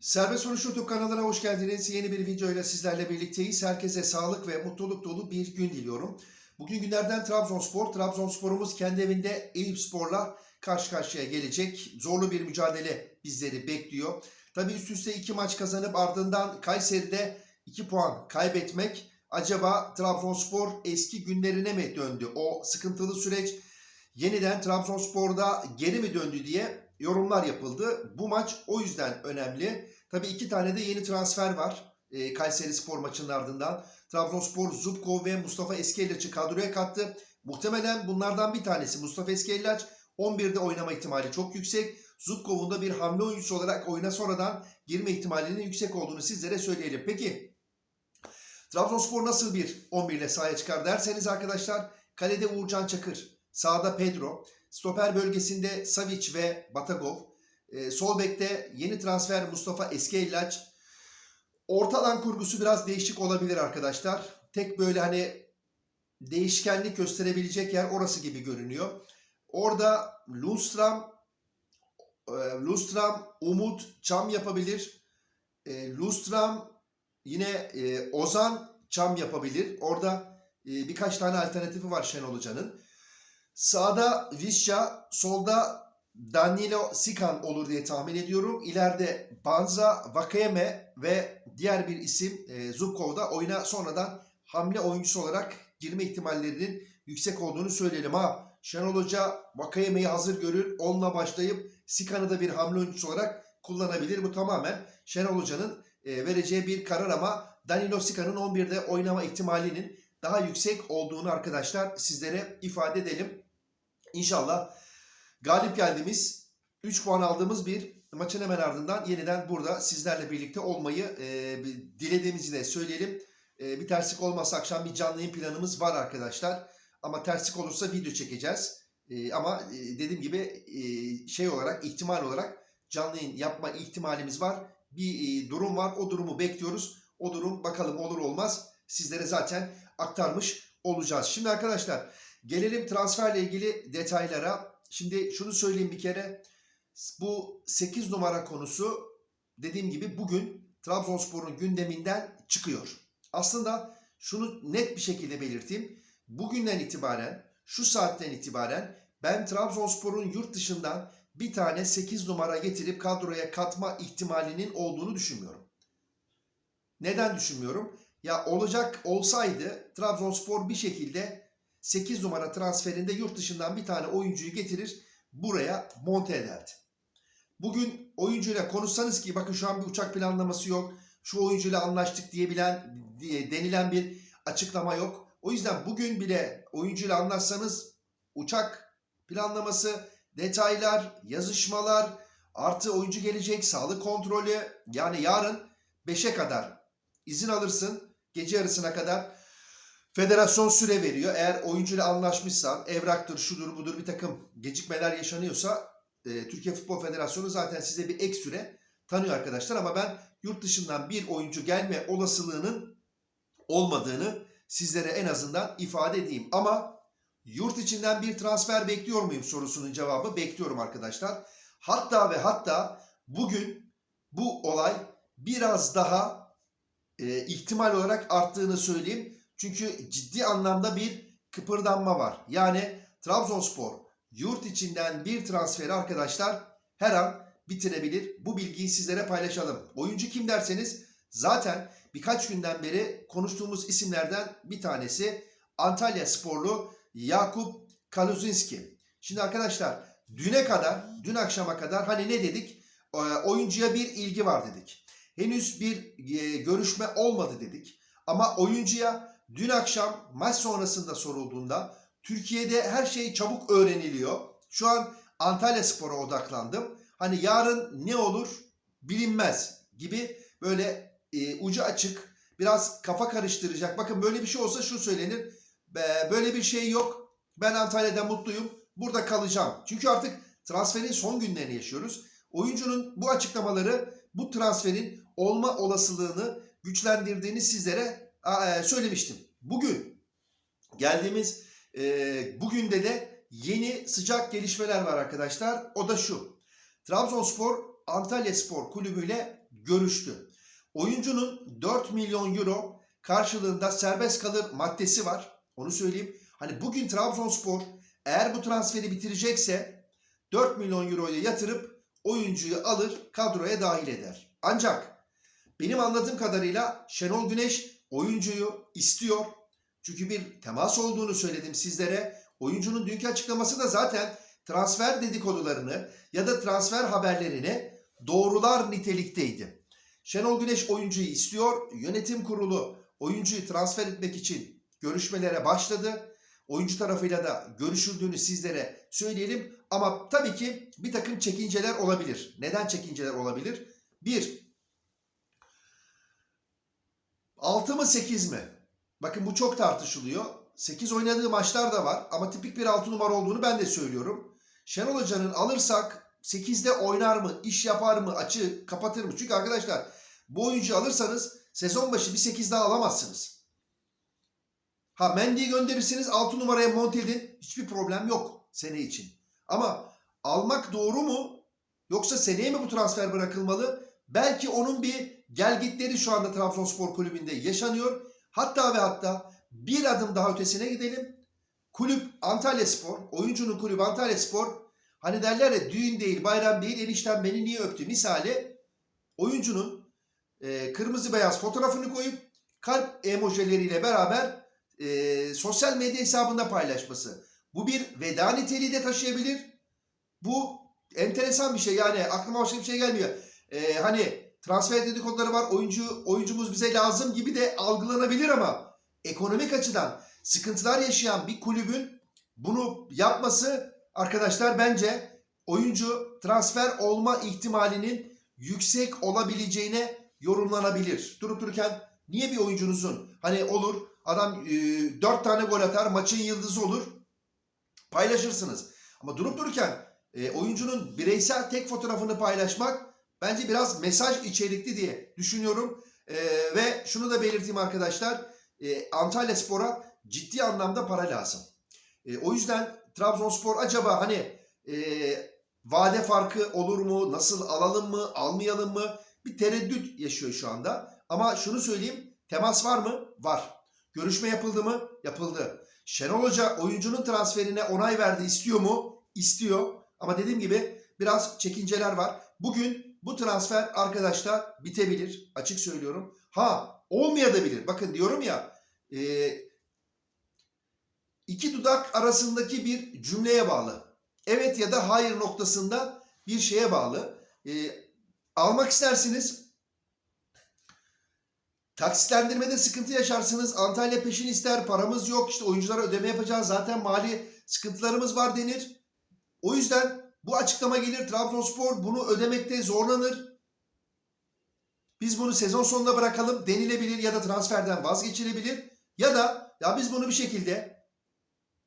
Serbest Sonuç YouTube kanalına hoş geldiniz. Yeni bir videoyla sizlerle birlikteyiz. Herkese sağlık ve mutluluk dolu bir gün diliyorum. Bugün günlerden Trabzonspor. Trabzonspor'umuz kendi evinde Eyüpspor'la karşı karşıya gelecek. Zorlu bir mücadele bizleri bekliyor. Tabii üst üste iki maç kazanıp ardından Kayseri'de 2 puan kaybetmek acaba Trabzonspor eski günlerine mi döndü? O sıkıntılı süreç yeniden Trabzonspor'da geri mi döndü diye yorumlar yapıldı. Bu maç o yüzden önemli. Tabii iki tane de yeni transfer var. E, Kayseri Spor maçının ardından. Trabzonspor Zubkov ve Mustafa Eskeliç'i kadroya kattı. Muhtemelen bunlardan bir tanesi Mustafa Eskeliç 11'de oynama ihtimali çok yüksek. Zubkov'un da bir hamle oyuncusu olarak oyuna sonradan girme ihtimalinin yüksek olduğunu sizlere söyleyelim. Peki Trabzonspor nasıl bir 11 ile sahaya çıkar derseniz arkadaşlar kalede Uğurcan Çakır, sağda Pedro, stoper bölgesinde Savic ve Batagov, e, sol bekte yeni transfer Mustafa Eskeliç. Orta alan kurgusu biraz değişik olabilir arkadaşlar. Tek böyle hani değişkenlik gösterebilecek yer orası gibi görünüyor. Orada Lundstram, e, Lundstram, Umut, Çam yapabilir. E, Lundstram yine e, Ozan, Çam yapabilir. Orada e, birkaç tane alternatifi var Şenol Hoca'nın. Sağda Visca, solda Danilo Sikan olur diye tahmin ediyorum. İleride Banza, Vakayeme ve diğer bir isim e, Zubkov da oyuna sonradan hamle oyuncusu olarak girme ihtimallerinin yüksek olduğunu söyleyelim. Ha Şenol Hoca Vakayeme'yi hazır görür. Onunla başlayıp Sikan'ı da bir hamle oyuncusu olarak kullanabilir. Bu tamamen Şenol Hoca'nın e, vereceği bir karar ama Danilo Sikan'ın 11'de oynama ihtimalinin daha yüksek olduğunu arkadaşlar sizlere ifade edelim. İnşallah galip geldiğimiz 3 puan aldığımız bir maçın hemen ardından yeniden burada sizlerle birlikte olmayı e, dilediğimizi de söyleyelim. E, bir terslik olmazsa akşam bir canlı yayın planımız var arkadaşlar. Ama terslik olursa video çekeceğiz. E, ama e, dediğim gibi e, şey olarak ihtimal olarak canlı yayın yapma ihtimalimiz var. Bir e, durum var. O durumu bekliyoruz. O durum bakalım olur olmaz sizlere zaten aktarmış olacağız. Şimdi arkadaşlar gelelim transferle ilgili detaylara. Şimdi şunu söyleyeyim bir kere. Bu 8 numara konusu dediğim gibi bugün Trabzonspor'un gündeminden çıkıyor. Aslında şunu net bir şekilde belirteyim. Bugünden itibaren, şu saatten itibaren ben Trabzonspor'un yurt dışından bir tane 8 numara getirip kadroya katma ihtimalinin olduğunu düşünmüyorum. Neden düşünmüyorum? Ya olacak olsaydı Trabzonspor bir şekilde 8 numara transferinde yurt dışından bir tane oyuncuyu getirir buraya monte ederdi. Bugün oyuncuyla konuşsanız ki bakın şu an bir uçak planlaması yok. Şu oyuncuyla anlaştık diyebilen diye denilen bir açıklama yok. O yüzden bugün bile oyuncuyla anlaşsanız uçak planlaması, detaylar, yazışmalar, artı oyuncu gelecek, sağlık kontrolü yani yarın 5'e kadar izin alırsın gece yarısına kadar federasyon süre veriyor. Eğer oyuncuyla anlaşmışsan evraktır şudur budur bir takım gecikmeler yaşanıyorsa e, Türkiye Futbol Federasyonu zaten size bir ek süre tanıyor arkadaşlar ama ben yurt dışından bir oyuncu gelme olasılığının olmadığını sizlere en azından ifade edeyim. Ama yurt içinden bir transfer bekliyor muyum sorusunun cevabı bekliyorum arkadaşlar. Hatta ve hatta bugün bu olay biraz daha e, ihtimal olarak arttığını söyleyeyim. Çünkü ciddi anlamda bir kıpırdanma var. Yani Trabzonspor yurt içinden bir transferi arkadaşlar her an bitirebilir. Bu bilgiyi sizlere paylaşalım. Oyuncu kim derseniz zaten birkaç günden beri konuştuğumuz isimlerden bir tanesi Antalya sporlu Yakup Kaluzinski. Şimdi arkadaşlar düne kadar, dün akşama kadar hani ne dedik? Ee, oyuncuya bir ilgi var dedik. Henüz bir e, görüşme olmadı dedik. Ama oyuncuya dün akşam maç sonrasında sorulduğunda Türkiye'de her şey çabuk öğreniliyor. Şu an Antalya Spor'a odaklandım. Hani yarın ne olur bilinmez gibi böyle e, ucu açık, biraz kafa karıştıracak. Bakın böyle bir şey olsa şu söylenir. Böyle bir şey yok. Ben Antalya'da mutluyum. Burada kalacağım. Çünkü artık transferin son günlerini yaşıyoruz. Oyuncunun bu açıklamaları bu transferin olma olasılığını güçlendirdiğini sizlere e, söylemiştim. Bugün geldiğimiz e, bugün de de yeni sıcak gelişmeler var arkadaşlar. O da şu. Trabzonspor Antalya Spor Kulübü ile görüştü. Oyuncunun 4 milyon euro karşılığında serbest kalır maddesi var. Onu söyleyeyim. Hani bugün Trabzonspor eğer bu transferi bitirecekse 4 milyon euroyu yatırıp oyuncuyu alır kadroya dahil eder. Ancak benim anladığım kadarıyla Şenol Güneş oyuncuyu istiyor. Çünkü bir temas olduğunu söyledim sizlere. Oyuncunun dünkü açıklaması da zaten transfer dedikodularını ya da transfer haberlerini doğrular nitelikteydi. Şenol Güneş oyuncuyu istiyor. Yönetim kurulu oyuncuyu transfer etmek için görüşmelere başladı. Oyuncu tarafıyla da görüşüldüğünü sizlere söyleyelim. Ama tabii ki bir takım çekinceler olabilir. Neden çekinceler olabilir? Bir, 6 mı 8 mi? Bakın bu çok tartışılıyor. 8 oynadığı maçlar da var ama tipik bir 6 numara olduğunu ben de söylüyorum. Şenol Hoca'nın alırsak 8'de oynar mı, iş yapar mı, açı kapatır mı? Çünkü arkadaşlar bu oyuncu alırsanız sezon başı bir 8 daha alamazsınız. Ha Mendy'yi gönderirsiniz 6 numaraya monte edin. Hiçbir problem yok sene için. Ama almak doğru mu? Yoksa seneye mi bu transfer bırakılmalı? Belki onun bir gelgitleri şu anda Trabzonspor kulübünde yaşanıyor. Hatta ve hatta bir adım daha ötesine gidelim. Kulüp Antalya Spor, oyuncunun kulübü Antalya Spor hani derler ya düğün değil bayram değil enişten beni niye öptü misali oyuncunun e, kırmızı beyaz fotoğrafını koyup kalp emojileriyle beraber e, sosyal medya hesabında paylaşması. Bu bir veda niteliği de taşıyabilir. Bu enteresan bir şey yani aklıma başka bir şey gelmiyor. E, hani transfer dedikoduları var oyuncu oyuncumuz bize lazım gibi de algılanabilir ama ekonomik açıdan sıkıntılar yaşayan bir kulübün bunu yapması arkadaşlar bence oyuncu transfer olma ihtimalinin yüksek olabileceğine yorumlanabilir. Durup dururken niye bir oyuncunuzun hani olur adam e, 4 tane gol atar maçın yıldızı olur paylaşırsınız. Ama durup dururken e, oyuncunun bireysel tek fotoğrafını paylaşmak bence biraz mesaj içerikli diye düşünüyorum. E, ve şunu da belirteyim arkadaşlar e, Antalya Spor'a ciddi anlamda para lazım. E, o yüzden Trabzonspor acaba hani e, vade farkı olur mu? Nasıl alalım mı? Almayalım mı? Bir tereddüt yaşıyor şu anda. Ama şunu söyleyeyim. Temas var mı? Var. Görüşme yapıldı mı? Yapıldı. Şenol Hoca oyuncunun transferine onay verdi. istiyor mu? İstiyor. Ama dediğim gibi biraz çekinceler var. Bugün bu transfer arkadaşlar bitebilir. Açık söylüyorum. Ha olmayabilir. Bakın diyorum ya e, iki dudak arasındaki bir cümleye bağlı. Evet ya da hayır noktasında bir şeye bağlı. E, almak istersiniz. Taksitlendirmede sıkıntı yaşarsınız. Antalya peşin ister. Paramız yok. İşte oyunculara ödeme yapacağız. Zaten mali sıkıntılarımız var denir. O yüzden bu açıklama gelir. Trabzonspor bunu ödemekte zorlanır. Biz bunu sezon sonunda bırakalım denilebilir ya da transferden vazgeçilebilir. Ya da ya biz bunu bir şekilde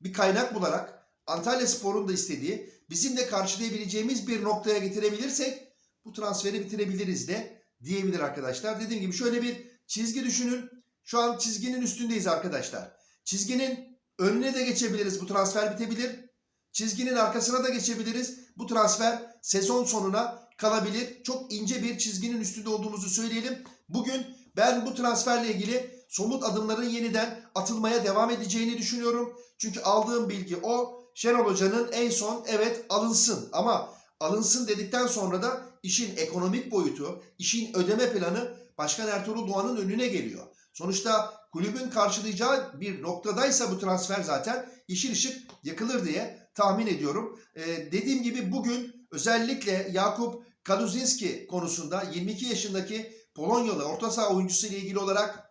bir kaynak bularak Antalya Spor'un da istediği bizim de karşılayabileceğimiz bir noktaya getirebilirsek bu transferi bitirebiliriz de diyebilir arkadaşlar. Dediğim gibi şöyle bir çizgi düşünün. Şu an çizginin üstündeyiz arkadaşlar. Çizginin önüne de geçebiliriz. Bu transfer bitebilir. Çizginin arkasına da geçebiliriz. Bu transfer sezon sonuna kalabilir. Çok ince bir çizginin üstünde olduğumuzu söyleyelim. Bugün ben bu transferle ilgili somut adımların yeniden atılmaya devam edeceğini düşünüyorum. Çünkü aldığım bilgi o. Şenol Hoca'nın en son evet alınsın ama alınsın dedikten sonra da işin ekonomik boyutu, işin ödeme planı Başkan Ertuğrul Doğan'ın önüne geliyor. Sonuçta kulübün karşılayacağı bir noktadaysa bu transfer zaten yeşil ışık yakılır diye tahmin ediyorum. Ee, dediğim gibi bugün özellikle Yakup Kaluzinski konusunda 22 yaşındaki Polonyalı orta saha oyuncusu ile ilgili olarak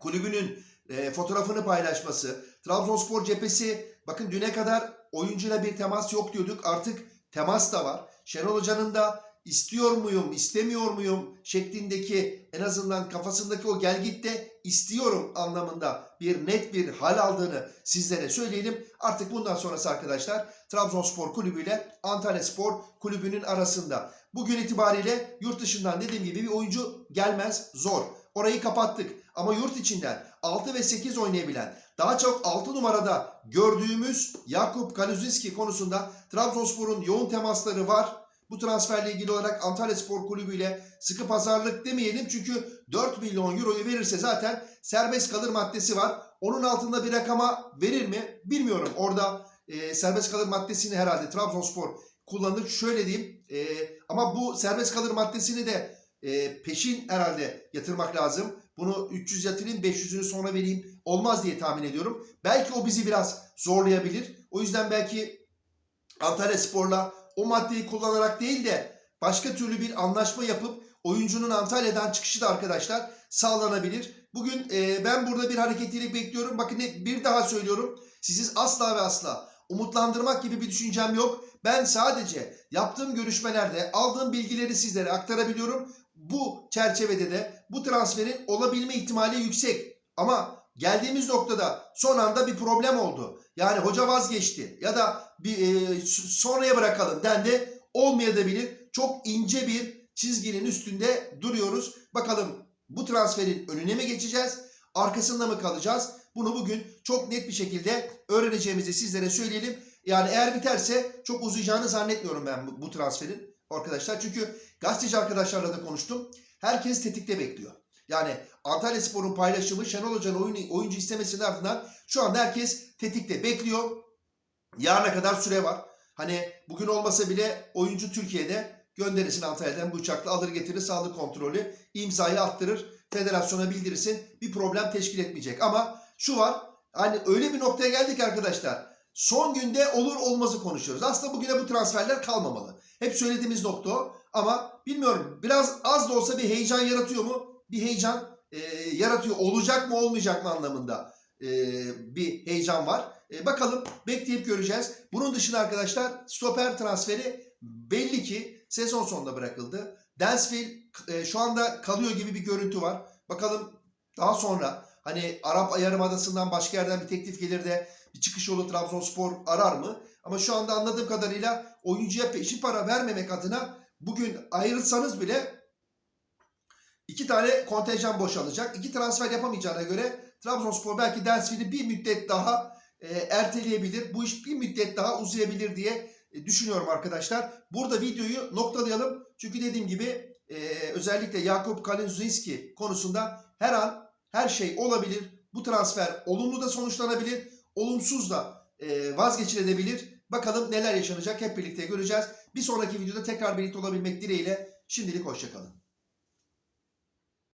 kulübünün e, fotoğrafını paylaşması, Trabzonspor cephesi bakın düne kadar oyuncuyla bir temas yok diyorduk artık temas da var. Şenol Hoca'nın da istiyor muyum, istemiyor muyum şeklindeki en azından kafasındaki o gelgitte istiyorum anlamında bir net bir hal aldığını sizlere söyleyelim. Artık bundan sonrası arkadaşlar Trabzonspor Kulübü ile Antalya Spor Kulübü'nün arasında. Bugün itibariyle yurt dışından dediğim gibi bir oyuncu gelmez zor. Orayı kapattık. Ama yurt içinden 6 ve 8 oynayabilen daha çok 6 numarada gördüğümüz Yakup Kaluzinski konusunda Trabzonspor'un yoğun temasları var. Bu transferle ilgili olarak Antalya Spor Kulübü ile sıkı pazarlık demeyelim çünkü 4 milyon euroyu verirse zaten serbest kalır maddesi var. Onun altında bir rakama verir mi bilmiyorum. Orada e, serbest kalır maddesini herhalde Trabzonspor kullanır. Şöyle diyeyim e, ama bu serbest kalır maddesini de e, peşin herhalde yatırmak lazım. Bunu 300 yatırayım 500'ünü sonra vereyim olmaz diye tahmin ediyorum. Belki o bizi biraz zorlayabilir. O yüzden belki Antalya Spor'la o maddeyi kullanarak değil de başka türlü bir anlaşma yapıp oyuncunun Antalya'dan çıkışı da arkadaşlar sağlanabilir. Bugün e, ben burada bir hareketlilik bekliyorum. Bakın bir daha söylüyorum. Sizi asla ve asla umutlandırmak gibi bir düşüncem yok. Ben sadece yaptığım görüşmelerde aldığım bilgileri sizlere aktarabiliyorum. Bu çerçevede de bu transferin olabilme ihtimali yüksek. Ama geldiğimiz noktada son anda bir problem oldu. Yani hoca vazgeçti ya da bir e, sonraya bırakalım dendi. Olmayabilir. Çok ince bir çizginin üstünde duruyoruz. Bakalım bu transferin önüne mi geçeceğiz? Arkasında mı kalacağız? Bunu bugün çok net bir şekilde öğreneceğimizi sizlere söyleyelim. Yani eğer biterse çok uzayacağını zannetmiyorum ben bu, bu transferin arkadaşlar. Çünkü gazeteci arkadaşlarla da konuştum. Herkes tetikte bekliyor. Yani Antalya Spor'un paylaşımı Şenol Hoca'nın oyun, oyuncu istemesinin ardından şu anda herkes tetikte. Bekliyor. Yarına kadar süre var. Hani bugün olmasa bile oyuncu Türkiye'de gönderirsin Antalya'dan bu uçakla alır getirir sağlık kontrolü imzayı attırır federasyona bildirirsin bir problem teşkil etmeyecek. Ama şu var hani öyle bir noktaya geldik arkadaşlar. Son günde olur olmazı konuşuyoruz. Aslında bugüne bu transferler kalmamalı. Hep söylediğimiz nokta o. Ama bilmiyorum biraz az da olsa bir heyecan yaratıyor mu? Bir heyecan e, yaratıyor olacak mı olmayacak mı anlamında e, bir heyecan var e, bakalım bekleyip göreceğiz bunun dışında arkadaşlar stoper transferi belli ki sezon sonunda bırakıldı. Dansville e, şu anda kalıyor gibi bir görüntü var. Bakalım daha sonra hani Arap Yarımadası'ndan başka yerden bir teklif gelir de bir çıkış yolu Trabzonspor arar mı? Ama şu anda anladığım kadarıyla oyuncuya peşin para vermemek adına bugün ayrılsanız bile iki tane kontenjan boşalacak. İki transfer yapamayacağına göre Trabzonspor belki Dansville'i bir müddet daha e, erteleyebilir. Bu iş bir müddet daha uzayabilir diye e, düşünüyorum arkadaşlar. Burada videoyu noktalayalım. Çünkü dediğim gibi e, özellikle Yakup Kalinzinski konusunda her an her şey olabilir. Bu transfer olumlu da sonuçlanabilir, olumsuz da e, vazgeçilebilir. Bakalım neler yaşanacak hep birlikte göreceğiz. Bir sonraki videoda tekrar birlikte olabilmek dileğiyle şimdilik hoşçakalın.